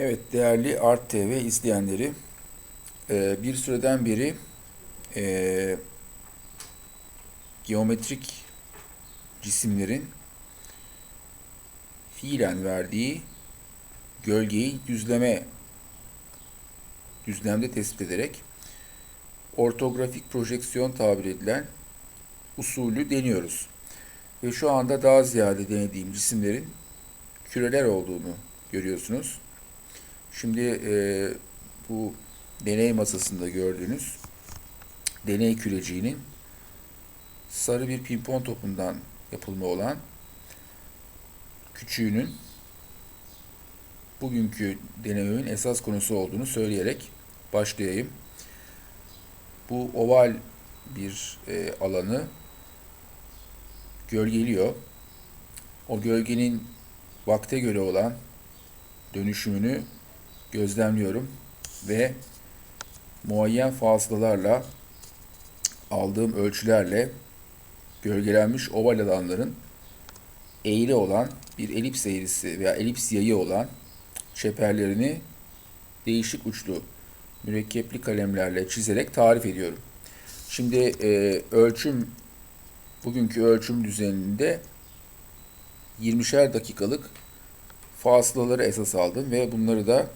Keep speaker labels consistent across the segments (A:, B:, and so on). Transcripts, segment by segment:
A: Evet değerli Art TV izleyenleri e, bir süreden beri e, geometrik cisimlerin fiilen verdiği gölgeyi düzleme düzlemde tespit ederek ortografik projeksiyon tabir edilen usulü deniyoruz. Ve şu anda daha ziyade denediğim cisimlerin küreler olduğunu görüyorsunuz. Şimdi e, bu deney masasında gördüğünüz deney küreciğinin sarı bir pimpon topundan yapılma olan küçüğünün bugünkü deneyimin esas konusu olduğunu söyleyerek başlayayım. Bu oval bir e, alanı gölgeliyor. O gölgenin vakte göre olan dönüşümünü gözlemliyorum ve muayyen fazlalarla aldığım ölçülerle gölgelenmiş oval alanların eğri olan bir elips eğrisi veya elips yayı olan çeperlerini değişik uçlu mürekkepli kalemlerle çizerek tarif ediyorum. Şimdi e, ölçüm bugünkü ölçüm düzeninde 20'şer dakikalık fasılaları esas aldım ve bunları da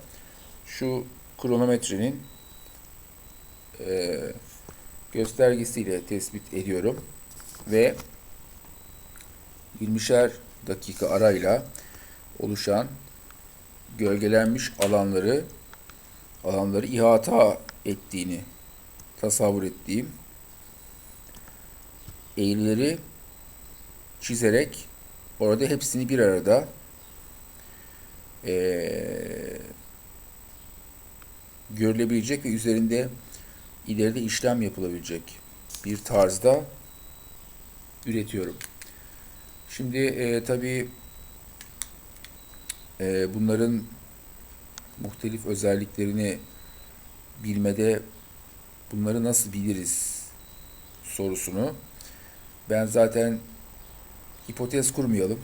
A: şu kronometrenin e, göstergesiyle tespit ediyorum ve 20'şer dakika arayla oluşan gölgelenmiş alanları alanları ihata ettiğini tasavvur ettiğim eğrileri çizerek orada hepsini bir arada eee görülebilecek ve üzerinde ileride işlem yapılabilecek bir tarzda üretiyorum. Şimdi e, tabii e, bunların muhtelif özelliklerini bilmede bunları nasıl biliriz sorusunu ben zaten hipotez kurmayalım.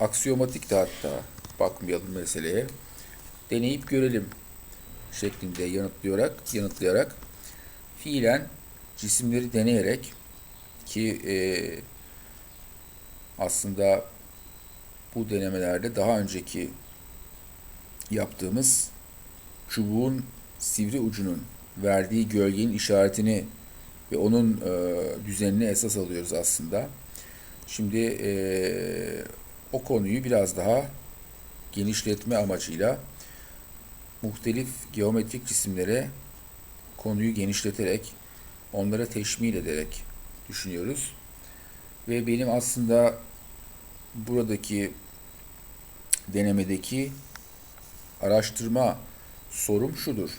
A: Aksiyomatik de hatta bakmayalım meseleye. Deneyip görelim şeklinde yanıtlayarak yanıtlayarak fiilen cisimleri deneyerek ki e, aslında bu denemelerde daha önceki yaptığımız çubuğun sivri ucunun verdiği gölgenin işaretini ve onun e, düzenini esas alıyoruz aslında. Şimdi e, o konuyu biraz daha genişletme amacıyla muhtelif geometrik cisimlere konuyu genişleterek, onlara teşmil ederek düşünüyoruz. Ve benim aslında buradaki denemedeki araştırma sorum şudur.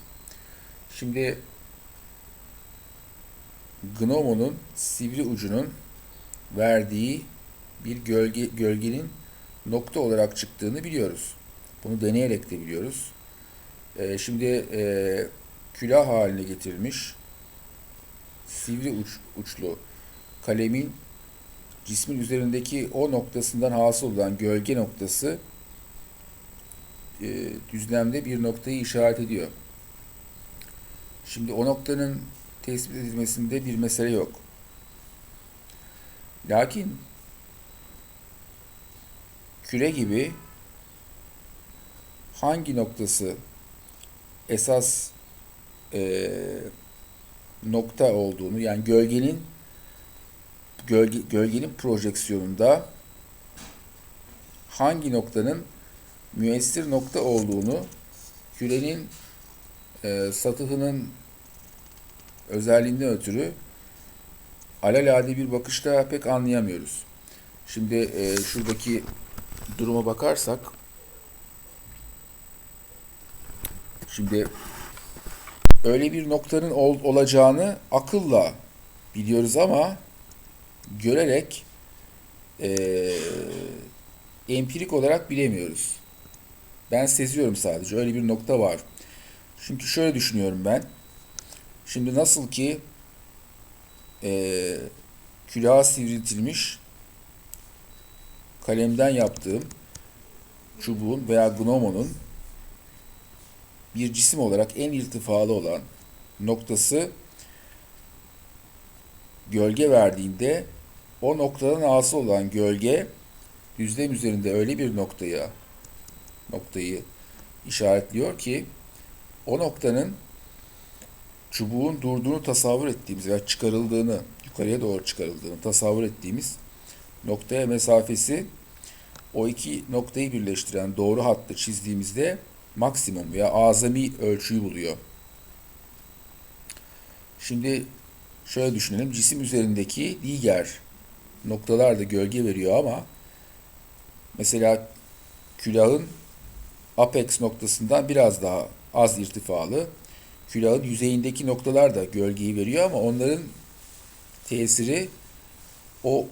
A: Şimdi gnomonun sivri ucunun verdiği bir gölge gölgenin nokta olarak çıktığını biliyoruz. Bunu deneyerek de biliyoruz. Ee, şimdi e, külah haline getirilmiş sivri uç, uçlu kalemin cismin üzerindeki o noktasından hasıl olan gölge noktası e, düzlemde bir noktayı işaret ediyor. Şimdi o noktanın tespit edilmesinde bir mesele yok. Lakin küre gibi hangi noktası esas e, nokta olduğunu yani gölgenin gölge, gölgenin projeksiyonunda hangi noktanın müessir nokta olduğunu kürenin e, satıhının özelliğinden ötürü alelade bir bakışta pek anlayamıyoruz. Şimdi e, şuradaki duruma bakarsak Şimdi öyle bir noktanın ol, olacağını akılla biliyoruz ama görerek e, empirik olarak bilemiyoruz. Ben seziyorum sadece. Öyle bir nokta var. Çünkü şöyle düşünüyorum ben. Şimdi nasıl ki e, külaha sivriltilmiş kalemden yaptığım çubuğun veya gnomonun bir cisim olarak en irtifalı olan noktası gölge verdiğinde o noktadan asıl olan gölge düzlem üzerinde öyle bir noktaya noktayı işaretliyor ki o noktanın çubuğun durduğunu tasavvur ettiğimiz veya çıkarıldığını, yukarıya doğru çıkarıldığını tasavvur ettiğimiz noktaya mesafesi o iki noktayı birleştiren doğru hattı çizdiğimizde maksimum veya azami ölçüyü buluyor. Şimdi şöyle düşünelim. Cisim üzerindeki diğer noktalar da gölge veriyor ama mesela külahın apex noktasından biraz daha az irtifalı. Külahın yüzeyindeki noktalar da gölgeyi veriyor ama onların tesiri o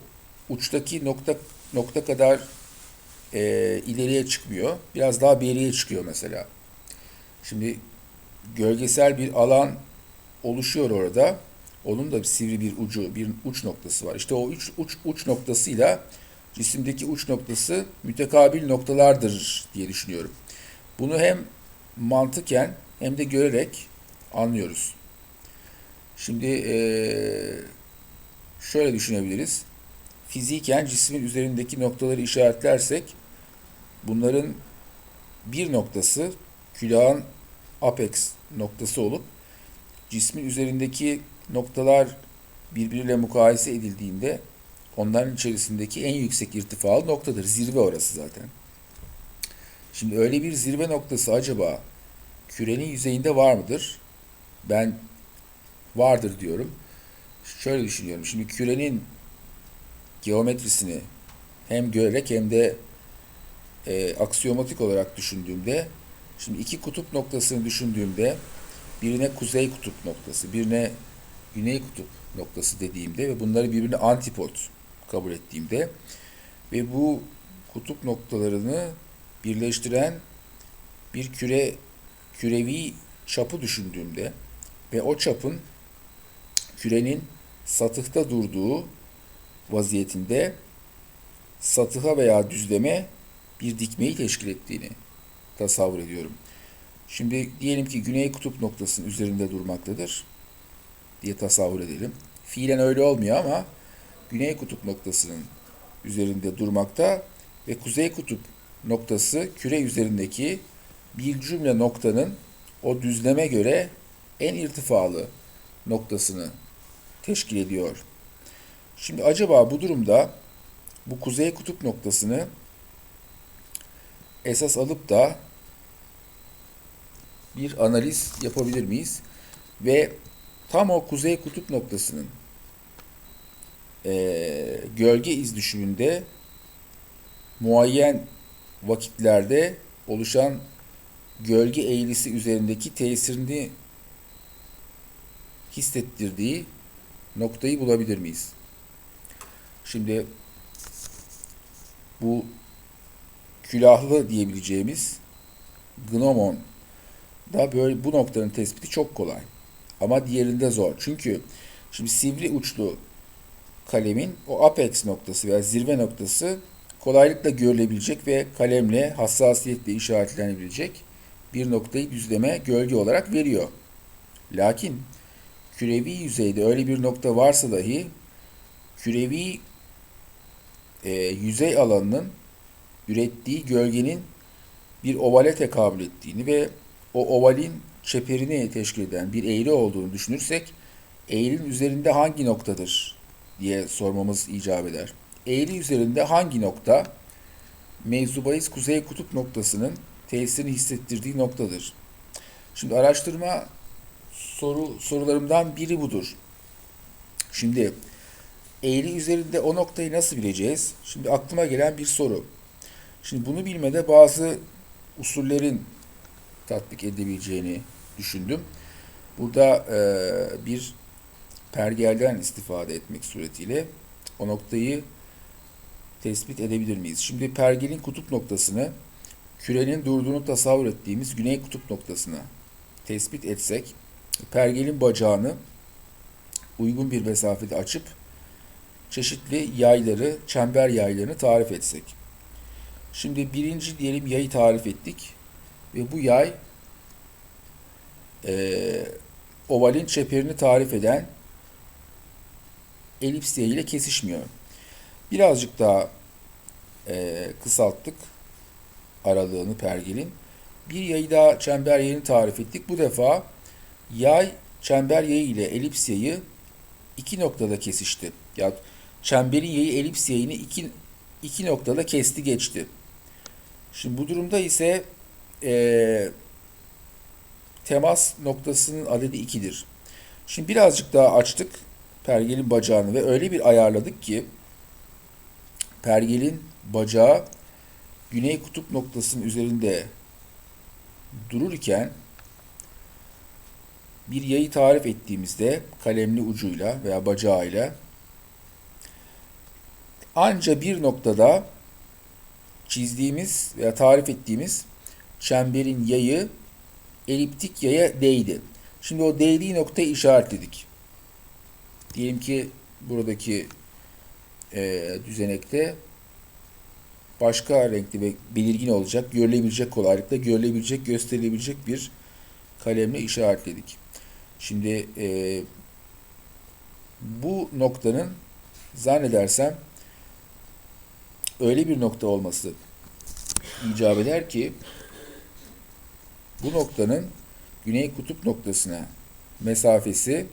A: uçtaki nokta nokta kadar e, ileriye çıkmıyor. Biraz daha beriye çıkıyor mesela. Şimdi gölgesel bir alan oluşuyor orada. Onun da bir sivri bir ucu, bir uç noktası var. İşte o uç, uç, uç noktasıyla cisimdeki uç noktası mütekabil noktalardır diye düşünüyorum. Bunu hem mantıken hem de görerek anlıyoruz. Şimdi ee, şöyle düşünebiliriz. Fiziken cismin üzerindeki noktaları işaretlersek bunların bir noktası külahın apex noktası olup cismin üzerindeki noktalar birbiriyle mukayese edildiğinde onların içerisindeki en yüksek irtifalı noktadır. Zirve orası zaten. Şimdi öyle bir zirve noktası acaba kürenin yüzeyinde var mıdır? Ben vardır diyorum. Şöyle düşünüyorum. Şimdi kürenin geometrisini hem görerek hem de e, aksiyomatik olarak düşündüğümde şimdi iki kutup noktasını düşündüğümde birine kuzey kutup noktası, birine güney kutup noktası dediğimde ve bunları birbirine antipod kabul ettiğimde ve bu kutup noktalarını birleştiren bir küre kürevi çapı düşündüğümde ve o çapın kürenin satıhta durduğu vaziyetinde satıha veya düzleme bir dikmeyi teşkil ettiğini tasavvur ediyorum. Şimdi diyelim ki güney kutup noktasının üzerinde durmaktadır diye tasavvur edelim. Fiilen öyle olmuyor ama güney kutup noktasının üzerinde durmakta ve kuzey kutup noktası küre üzerindeki bir cümle noktanın o düzleme göre en irtifalı noktasını teşkil ediyor. Şimdi acaba bu durumda bu kuzey kutup noktasını esas alıp da bir analiz yapabilir miyiz? Ve tam o kuzey kutup noktasının e, gölge iz düşümünde muayyen vakitlerde oluşan gölge eğrisi üzerindeki tesirini hissettirdiği noktayı bulabilir miyiz? Şimdi bu külahlı diyebileceğimiz gnomon da böyle bu noktanın tespiti çok kolay. Ama diğerinde zor. Çünkü şimdi sivri uçlu kalemin o apex noktası veya zirve noktası kolaylıkla görülebilecek ve kalemle hassasiyetle işaretlenebilecek bir noktayı düzleme gölge olarak veriyor. Lakin kürevi yüzeyde öyle bir nokta varsa dahi kürevi e, yüzey alanının ürettiği gölgenin bir ovale tekabül ettiğini ve o ovalin çeperini teşkil eden bir eğri olduğunu düşünürsek eğrinin üzerinde hangi noktadır diye sormamız icap eder. Eğri üzerinde hangi nokta mevzubayız kuzey kutup noktasının tesirini hissettirdiği noktadır. Şimdi araştırma soru sorularımdan biri budur. Şimdi eğri üzerinde o noktayı nasıl bileceğiz? Şimdi aklıma gelen bir soru. Şimdi bunu bilmede bazı usullerin tatbik edebileceğini düşündüm. Burada e, bir pergelden istifade etmek suretiyle o noktayı tespit edebilir miyiz? Şimdi pergelin kutup noktasını kürenin durduğunu tasavvur ettiğimiz güney kutup noktasına tespit etsek pergelin bacağını uygun bir mesafede açıp çeşitli yayları, çember yaylarını tarif etsek. Şimdi birinci diyelim yayı tarif ettik ve bu yay e, ovalin çeperini tarif eden elips ile kesişmiyor. Birazcık daha e, kısalttık aralığını pergelin. Bir yayı daha çember yayını tarif ettik. Bu defa yay çember yayı ile elips yayı iki noktada kesişti. Ya çemberin yayı elips yayını iki, iki noktada kesti geçti. Şimdi bu durumda ise e, temas noktasının adedi 2'dir. Şimdi birazcık daha açtık pergelin bacağını ve öyle bir ayarladık ki pergelin bacağı güney kutup noktasının üzerinde dururken bir yayı tarif ettiğimizde kalemli ucuyla veya bacağıyla anca bir noktada çizdiğimiz veya tarif ettiğimiz çemberin yayı eliptik yaya değdi. Şimdi o değdiği noktayı işaretledik. Diyelim ki buradaki e, düzenekte başka renkli ve belirgin olacak, görülebilecek kolaylıkla görülebilecek, gösterilebilecek bir kalemle işaretledik. Şimdi e, bu noktanın zannedersem öyle bir nokta olması icap eder ki bu noktanın güney kutup noktasına mesafesi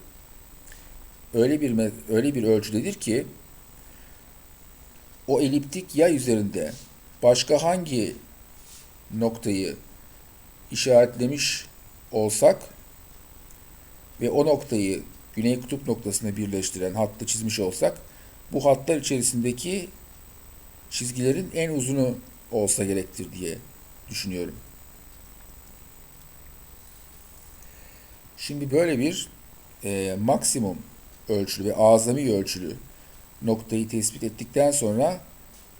A: öyle bir öyle bir ölçüdedir ki o eliptik yay üzerinde başka hangi noktayı işaretlemiş olsak ve o noktayı güney kutup noktasına birleştiren hattı çizmiş olsak bu hatlar içerisindeki çizgilerin en uzunu olsa gerektir diye düşünüyorum. Şimdi böyle bir e, maksimum ölçülü ve azami ölçülü noktayı tespit ettikten sonra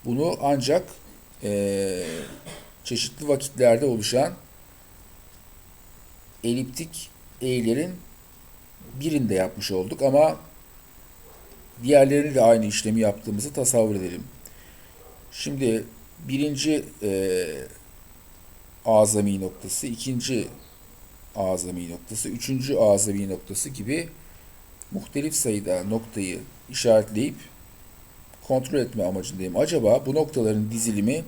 A: bunu ancak e, çeşitli vakitlerde oluşan eliptik eğilerin birinde yapmış olduk ama diğerlerini de aynı işlemi yaptığımızı tasavvur edelim. Şimdi birinci e, azami noktası, ikinci azami noktası, üçüncü azami noktası gibi muhtelif sayıda noktayı işaretleyip kontrol etme amacındayım. Acaba bu noktaların dizilimi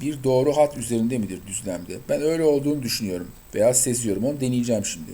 A: bir doğru hat üzerinde midir düzlemde? Ben öyle olduğunu düşünüyorum veya seziyorum. Onu deneyeceğim şimdi.